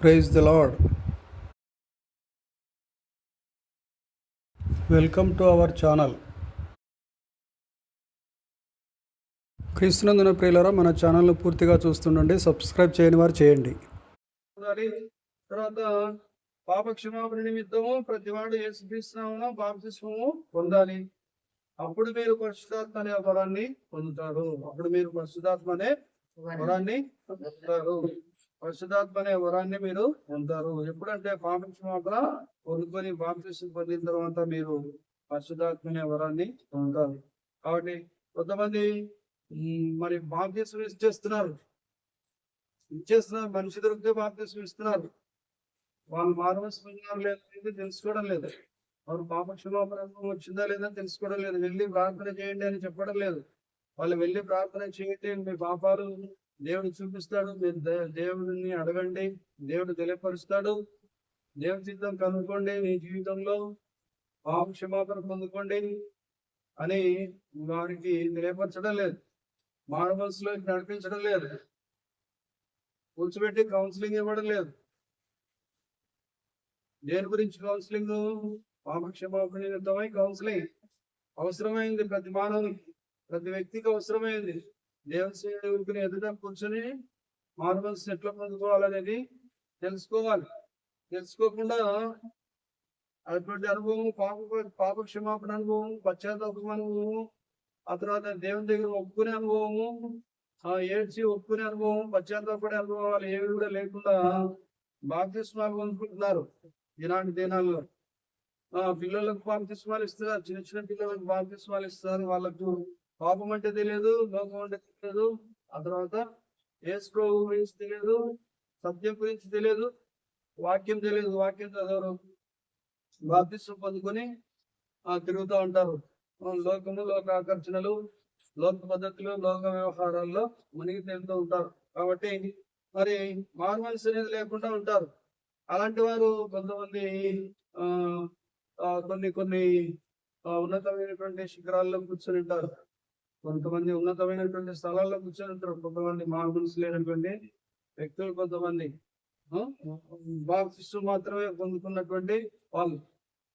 Praise the Lord welcome to our channel. క్రీస్తునందున ప్రియులరా మన ఛానల్ను పూర్తిగా చూస్తుండండి సబ్స్క్రైబ్ చేయని వారు చేయండి. తర్వాత పాప క్షమాపణ నిమిత్తము ప్రతివాడు యేసుక్రీస్తునామమున బాప్తిస్మము పొందాలి. అప్పుడు మీరు పరిశుధాత్మ అనే వరాన్ని పొందుతారు. అప్పుడు మీరు పరిశుధాత్మ అనే వరాన్ని పొందుతారు. పరిశుధాత్మ అనే వరాన్ని మీరు పొందారు. ఎప్పుడంటే పాప మాత్రం పొందుకొని బాప్తిస్మ పొందిన తర్వాత మీరు పరిశుధాత్మ అనే వరాన్ని పొందుతారు కాబట్టి కొంతమంది మరి బాప్తిస్మ ఇచ్చేస్తున్నారు. ఇచ్చేస్తున్నారు మనిషి దొరికితే బాప్తిస్మ ఇస్తున్నారు. వాళ్ళు మారవలసి లేదా తెలుసుకోవడం లేదు. వారు పాప వచ్చిందా లేదా తెలుసుకోవడం లేదు. వెళ్ళి ప్రార్థన చేయండి అని చెప్పడం లేదు. వాళ్ళు వెళ్ళి ప్రార్థన చేయండి మీ పాపాలు దేవుడు చూపిస్తాడు మీరు దే- దేవుడిని అడగండి దేవుడు తెలియపరుస్తాడు. దేవుడి చిత్తం కనుక్కోండి మీ జీవితంలో పాప క్షమాపణ పొందుకోండి అని వారికి తెలియపరచడం లేదు. మానవలసిలో నడిపించడం లేదు. కూర్చోబెట్టి కౌన్సిలింగ్ ఇవ్వడం లేదు. దేని గురించి కౌన్సిలింగ్ పాపక్షమాపణ నిమిత్తమై కౌన్సిలింగ్ అవసరమైంది. ప్రతి మానవునికి ప్రతి వ్యక్తికి అవసరమైంది. దేవుని సేవకుని ఎదుట కూర్చొని మార్మల్స్ ఎట్లా పొందుకోవాలనేది తెలుసుకోవాలి. తెలుసుకోకుండా అటువంటి అనుభవం పాప పాప క్షమాపణ అనుభవం పశ్చాత్తాపం అనుభవము ఆ తర్వాత దేవుని దగ్గర ఒప్పుకునే అనుభవము ఆ ఏడ్చి ఒప్పుకునే అనుభవం పశ్చాత్తాపడే అనుభవాలు ఏవి కూడా లేకుండా బాప్తిస్మాలు పొందుకుంటున్నారు ఈనాటి దినాల్లో. ఆ పిల్లలకు బాప్తిస్మాలు ఇస్తున్నారు చిన్న చిన్న పిల్లలకు బాప్తిస్మాలు ఇస్తారు వాళ్ళకు పాపం అంటే తెలియదు లోకం అంటే తెలియదు. ఆ తర్వాత యేసు ప్రభు గురించి తెలియదు సత్యం గురించి తెలియదు వాక్యం తెలియదు. వాక్యం చదవరు. బాప్తిస్వం పొందుకొని తిరుగుతూ ఉంటారు. లోకము లోక ఆకర్షణలు లోక పద్ధతులు లోక వ్యవహారాల్లో మునిగి తేలుతూ ఉంటారు. కాబట్టి మరి మార్మల్స్ అనేది లేకుండా ఉంటారు. అలాంటి వారు కొంతమంది ఆ కొన్ని కొన్ని ఉన్నతమైనటువంటి శిఖరాల్లో కూర్చొని ఉంటారు. కొంతమంది ఉన్నతమైనటువంటి స్థలాల్లో కూర్చొని ఉంటారు కొంతమంది మార్మల్స్ లేనటువంటి వ్యక్తులు కొంతమంది బాప్తిస్టు మాత్రమే పొందుకున్నటువంటి వాళ్ళు.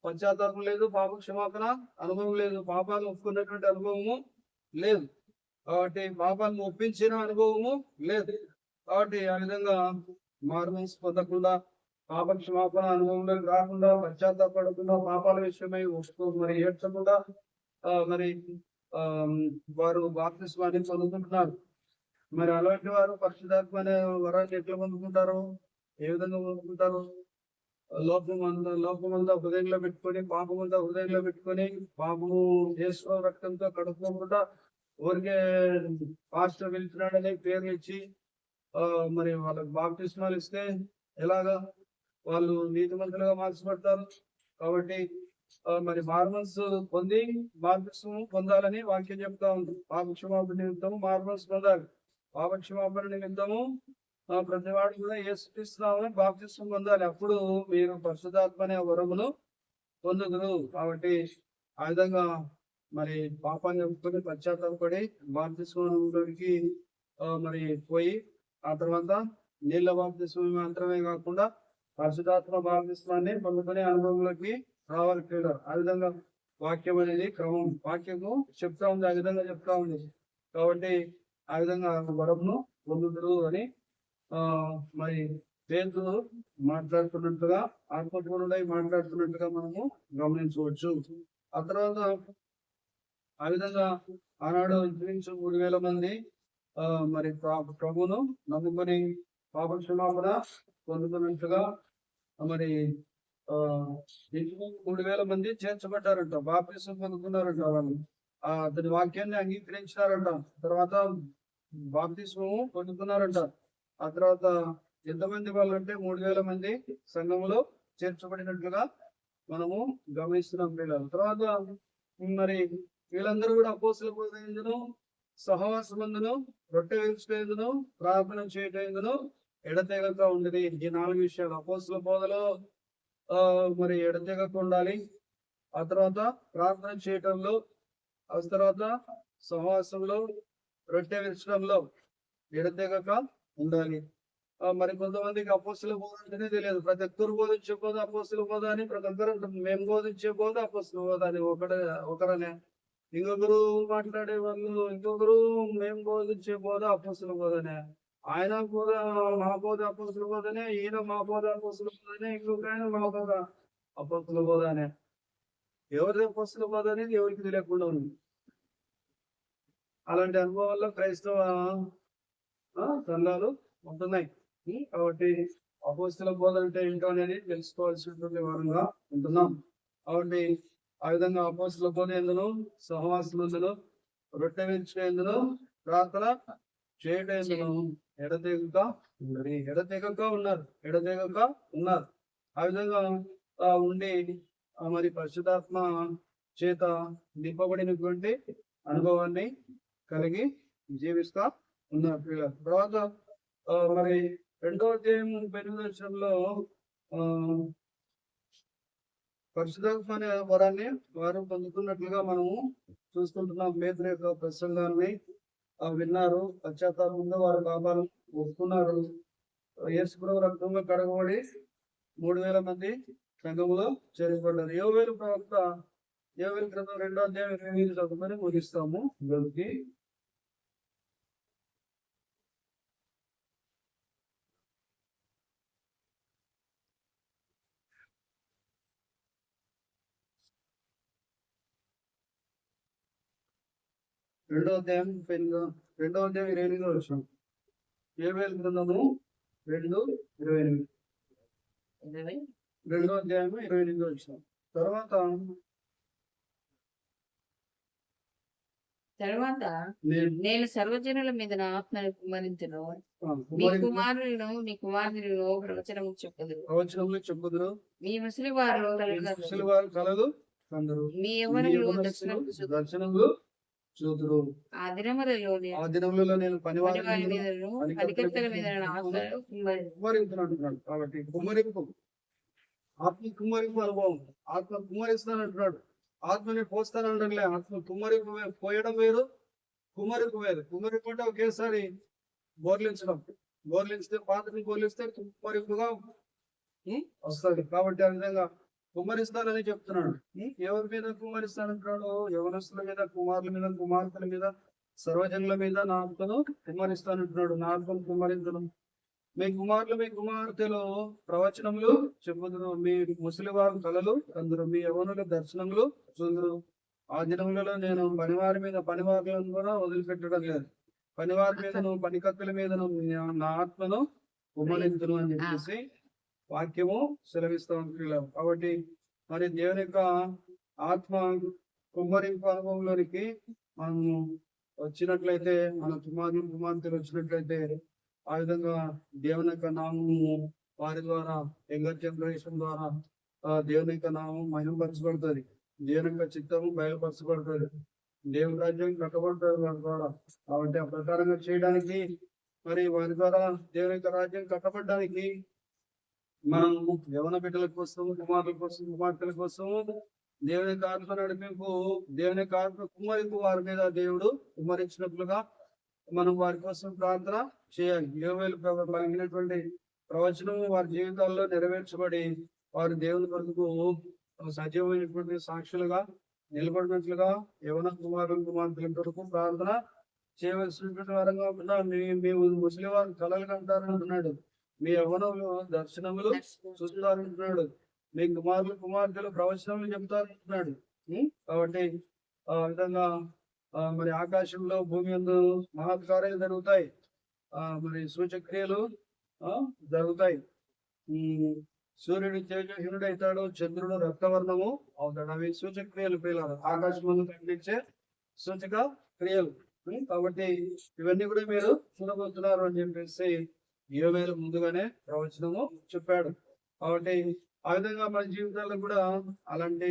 పశ్చాత్తాపం లేదు పాప క్షమాపణ అనుభవం లేదు. పాపాలు ఒప్పుకున్నటువంటి అనుభవము లేదు. కాబట్టి పాపాలను ఒప్పించిన అనుభవము లేదు. కాబట్టి ఆ విధంగా మార్మల్స్ పొందకుండా పాప క్షమాపణ అనుభవంలోకి రాకుండా పశ్చాత్తాపడకుండా పాపాల విషయమై ఒప్పుకో మరి ఏడ్చకుండా మరి వారు బాప్తిస్వాన్ని పొందుకుంటున్నారు మరి అలాంటి వారు పరిశుధాత్మ అనే వరాన్ని ఎట్లా పొందుకుంటారు? ఏ విధంగా పొందుకుంటారు? లోపం లోపమంతా హృదయంలో పెట్టుకొని పాపమంతా హృదయంలో పెట్టుకొని పాపము చేసుకో రక్తంతో కడుక్కోకుండా ఊరికే పాస్టర్ వెళ్తున్నాడని పేర్లు ఇచ్చి ఆ, మరి వాళ్ళకి బాప్టిస్మాలు ఇస్తే ఎలాగా? వాళ్ళు నీతిమంతులుగా మార్చబడతారు. కాబట్టి మరి మార్మల్స్ పొంది బాప్తిస్మం పొందాలని వాక్యం చెప్తా ఉంది. పాపక్షమాపణ నిమిత్తము మార్మల్స్ పొందాలి. పాపక్షమాపణ నిమిత్తము ఆ, ప్రతి వాడు కూడా ఏసుక్రీస్తున్నామని పొందాలి. అప్పుడు మీరు పరిశుధాత్మ అనే వరమును పొందుదురు. కాబట్టి ఆ విధంగా మరి పాపాన్ని ఒప్పుకొని పశ్చాత్తాపడి బాప్తిస్మంలోకి మరి పోయి ఆ తర్వాత నీళ్ళ బాప్తిస్మం మాత్రమే కాకుండా పరిశుధాత్మ బాప్తిస్మాన్ని పొందుకునే అనుభవంలోకి రావాలి క్రీడ ఆ విధంగా వాక్యం అనేది క్రమం. వాక్యము చెప్తా ఉంది ఆ విధంగా చెప్తా ఉంది. కాబట్టి ఆ విధంగా వరంను పొందుతురు అని ఆ మరి పేదలు మాట్లాడుతున్నట్టుగా ఆత్మపూర్ణుడై మాట్లాడుతున్నట్టుగా మనము గమనించవచ్చు. ఆ తర్వాత ఆ విధంగా ఆనాడు ఇంచుమించు మూడు వేల మంది ఆ మరి ప్ర- నమ్ముకొని పాప క్షమాపణ పొందుతున్నట్టుగా మరి మూడు వేల మంది చేర్చబడ్డారంట. బాప్తిసం పొందుకున్నారంట వాళ్ళు. ఆ అతని వాక్యాన్ని అంగీకరించినారంట. తర్వాత బాప్తిస్మము పొందుకున్నారంట. ఆ తర్వాత ఎంతమంది వాళ్ళు అంటే మూడు వేల మంది సంఘంలో చేర్చబడినట్లుగా మనము గమనిస్తున్నాం పిల్లలు తర్వాత మరి వీళ్ళందరూ కూడా అపోసుల బోధను సహవాసమందును రొట్టె వేసుకునేందును ప్రార్థన చేయటందును ఎడతెగక ఉండేది ఈ నాలుగు విషయాలు అపోసుల బోధలో మరి ఎడతెగక ఉండాలి? ఆ తర్వాత ప్రార్థన చేయటంలో ఆ తర్వాత సహవాసంలో రొట్టె విరచడంలో ఎడతెగక ఉండాలి? మరి కొంతమందికి అపోస్తుల బోధ అంటేనే తెలియదు. ప్రతి ఒక్కరు బోధించే బోధ అపోస్తుల బోధ అని ప్రతి ఒక్కరు మేము బోధించే బోధ అపోస్తుల బోధ అని ఒకటే ఒకరనే. ఇంకొకరు మాట్లాడే వాళ్ళు ఇంకొకరు మేము బోధించే బోధ అపోస్తుల బోధనే. ఆయన కూడా మా బోధ అపోస్తుల బోధనే ఈయన మా బోధ అపోస్తుల బోధనే ఇంకొక ఆయన మా బోధ అపోస్తుల బోధ అనే ఎవరి అపోస్తుల అనేది ఎవరికి తెలియకుండా ఉంది. అలాంటి అనుభవాల్లో క్రైస్తవ ఆ, సంఘాలు ఉంటున్నాయి. కాబట్టి అపోస్తుల బోధ అంటే ఏంటో అనేది తెలుసుకోవాల్సినటువంటి వారంగా ఉంటున్నాం. కాబట్టి ఆ విధంగా అపోస్తుల బోధ ఎందును సహవాసులందును రొట్టె విరిచేందును ప్రార్థన చేయడం ఎందులో ఎడతెగక ఉన్నది ఎడతెగక ఉన్నారు. ఎడతెగక ఉన్నారు. ఆ విధంగా ఆ, ఉండి మరి పరిశుధాత్మ చేత నింపబడినటువంటి అనుభవాన్ని కలిగి జీవిస్తా ఉన్నారు. తర్వాత మరి రెండో అధ్యాయం పెరుగుదర్శనంలో ఆ పరిశుధాత్మ అనే వరాన్ని వారు పొందుతున్నట్లుగా మనము చూసుకుంటున్నాం. పేదల యొక్క ప్రసంగాన్ని విన్నారు. పశ్చాత్తాపంగా వారు పాపాలు ఒప్పుకున్నారు. యేసుప్రభు రక్తంలో కడగబడి మూడు వేల మంది సంఘములో చేర్చబడ్డారు. యోవేలు ప్రవక్త యోవేలు క్రితం రెండో అధ్యాయం ఇరవై ఎనిమిది చదువుకొని ముగిస్తాము. గదికి రెండో అధ్యాయం పెన్ను రెండో అధ్యాయం ఇరవై ఎనిమిదో వచ్చిన యోవేలు గ్రంథము? రెండు ఇరవై ఎనిమిది. రెండో అధ్యాయం ఇరవై ఎనిమిదో వచ్చిన తర్వాత తర్వాత నేను సర్వజనుల మీద నా ఆత్మను కుమరించును మీ కుమారి కుమారులను మీ కుమారులను ప్రవచనం చెప్పుదురు. ప్రవచనములు చెప్పుదురు. మీ ముసలి వారు ముసలి వారు కలలు అందరు మీ దర్శనము దర్శనములు చూదురు ఆ దినములలో నేను పనివారి అంటున్నాడు. కాబట్టి కుమ్మరింపు. ఆత్మ కుమ్మరింపు అనుభవం. ఆత్మ కుమ్మరిస్తాను అంటున్నాడు. ఆత్మని పోస్తానంటే ఆత్మ కుమ్మరింపు పోయడం వేరు కుమ్మరింపు వేరు. కుమ్మరింపు అంటే ఒకేసారి బోర్లించడం. బోర్లించితే పాత్రని బోర్లిస్తే కుమ్మరింపుగా వస్తుంది. కాబట్టి ఆ విధంగా కుమ్మరిస్తానని చెప్తున్నాడు. ఎవరి మీద కుమ్మరిస్తానంటున్నాడు యవనస్తుల మీద కుమారుల మీద కుమార్తెల మీద సర్వజనుల మీద నా ఆత్మను కుమ్మరిస్తానంటున్నాడు నా ఆత్మను కుమ్మరించడం మీ కుమారులు మీ కుమార్తెలు ప్రవచనములు చెప్పుదురు. మీ ముసలి వారు కలలు అందరు. మీ యవనుల దర్శనములు చూదురు. ఆ దినములలో నేను పనివారి మీద పనివారులను కూడా వదిలిపెట్టడం లేదు. పనివారి మీదను పనికత్తుల మీదను నా- నా ఆత్మను కుమ్మరించును అని చెప్పేసి వాక్యము సెలవిస్తూ ఉంటున్నాం. కాబట్టి మరి దేవుని యొక్క ఆత్మ కుమ్మరింపు అనుభవంలోనికి మనము వచ్చినట్లయితే మన కుమారులు కుమార్తెలు వచ్చినట్లయితే ఆ విధంగా దేవుని యొక్క నామము వారి ద్వారా యంగర్ జనరేషన్ ద్వారా దేవుని యొక్క నామం మహిమపరచబడుతుంది. దేవుని యొక్క చిత్తము బయలుపరచబడుతుంది. దేవుని రాజ్యం కట్టబడుతుంది వారి ద్వారా. కాబట్టి ఆ ప్రకారంగా చేయడానికి మరి వారి ద్వారా దేవుని యొక్క రాజ్యం కట్టబడడానికి మనం యవన బిడ్డల కోసం కుమారుల కోసం కుమార్తెల కోసం దేవుని కారుతో నడిపింపు దేవుని యొక్క ఆత్మ కుమ్మరింపు వారి మీద దేవుడు కుమ్మరించినట్లుగా మనం వారి కోసం ప్రార్థన చేయాలి. యోవేలు పలిగినటువంటి ప్రవచనం వారి జీవితాల్లో నెరవేర్చబడి వారు దేవుని కొరకు సజీవమైనటువంటి సాక్షులుగా నిలబడినట్లుగా యవన కుమారులు కుమార్తెల కొరకు ప్రార్థన చేయవలసినటువంటి వారంగా ఉంటున్నాం మీ మీ వారు కలలు కంటారు అంటున్నాడు. మీ యవనములు దర్శనములు చూస్తారు అంటున్నాడు మీ కుమారులు కుమార్తెలు ప్రవచనములు చెప్తారు అంటున్నాడు ఉం? కాబట్టి ఆ విధంగా ఆ, మరి ఆకాశంలో భూమి అందు మహత్కార్యాలు జరుగుతాయి. ఆ మరి సూచక్రియలు ఆ జరుగుతాయి. సూర్యుడు తేజహీనుడు అవుతాడు చంద్రుడు రక్తవర్ణము అవుతాడు. అవి సూచక్రియలు పిల్లలు. ఆకాశం కనిపించే సూచక క్రియలు. కాబట్టి ఇవన్నీ కూడా మీరు చూడబోతున్నారు అని చెప్పేసి యోవేలు ముందుగానే ప్రవచనము చెప్పాడు. కాబట్టి ఆ విధంగా మన జీవితాల్లో కూడా అలాంటి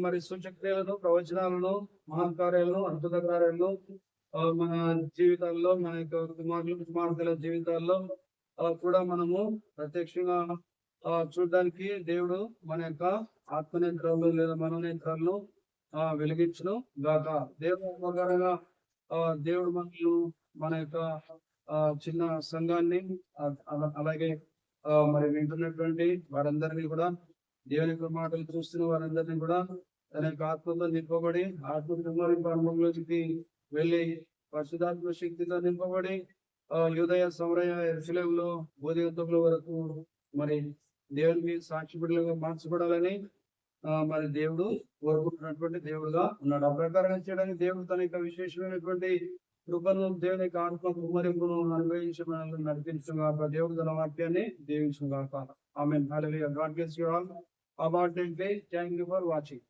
మరి సూచక్రియలను ప్రవచనాలను మహత్కార్యాలను అద్భుత కార్యాలను మన జీవితాల్లో మన యొక్క కుమారులు కుమార్తెల జీవితాల్లో కూడా మనము ప్రత్యక్షంగా ఆ, చూడడానికి దేవుడు మన యొక్క ఆత్మనేత్రాలు లేదా మనోనేత్రాలను ఆ వెలిగించను గాక. దేవుడు ప్రకారంగా ఆ, దేవుడు మనల్ని మన యొక్క చిన్న సంఘాన్ని అలాగే మరి వింటున్నటువంటి వారందరినీ కూడా దేవుని మాటలు చూస్తున్న వారందరినీ కూడా తన యొక్క ఆత్మతో నింపబడి ఆత్మ కుమారింపు అనుభవంలోకి వెళ్ళి పరిశుధాత్మ శక్తితో నింపబడి ఆ యుదయ సమరయ ఎరుసలేంలో బోధిగంతముల వరకు మరి దేవునికి సాక్షి బిడ్డలుగా మార్చబడాలని మరి దేవుడు కోరుకుంటున్నటువంటి దేవుడుగా ఉన్నాడు. ఆ ప్రకారంగా చేయడానికి దేవుడు తన యొక్క విశేషమైనటువంటి కృపను దేవుని యొక్క ఆత్మ కుమరింపును అనుభవించమని నడిపించుగాక. దేవుడు తన వాక్యాన్ని దీవించుగాక. ఆమె God bless you all. About thank you for watching